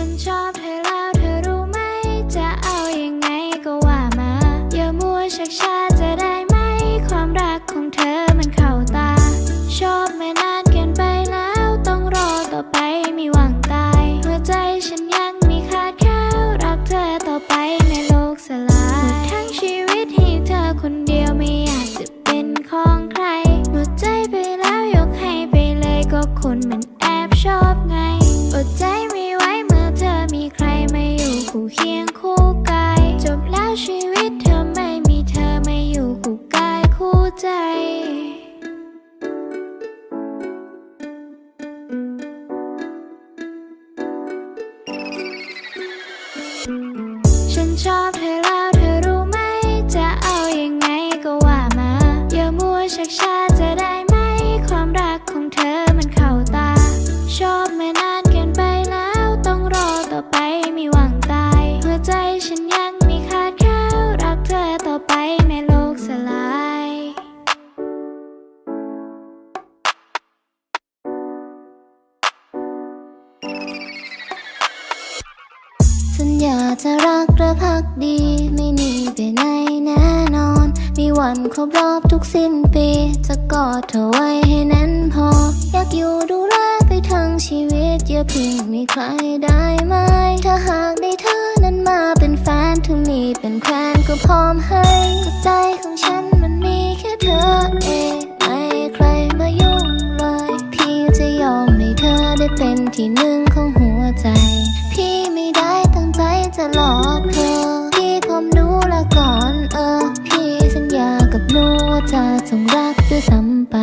ฉันชอบเธอ อยากจะรักระพักดี ไม่หนีไปไหนแน่นอน มีวันครบรอบทุกสิ้นปี จะกอดเธอไว้ให้แน่นพอ อยากอยู่ดูแลไปทั้งชีวิต อย่าพึ่งมีใครได้ไหม ถ้าหากได้เธอนั้นมาเป็นแฟนถึงมีเป็นแฟนก็พร้อมให้ใจของฉันมันมีแค่เธอเองไม่ใครมายุ่งเลย พี่จะยอมให้เธอได้เป็นที่หนึ่งของหัวใจ พี่ไม่ได้ ใจจะหลอกเธอพี่ผมรู้ละก่อนเออ พี่สัญญากับหนูว่าจะจงรักด้วยซ้ำไป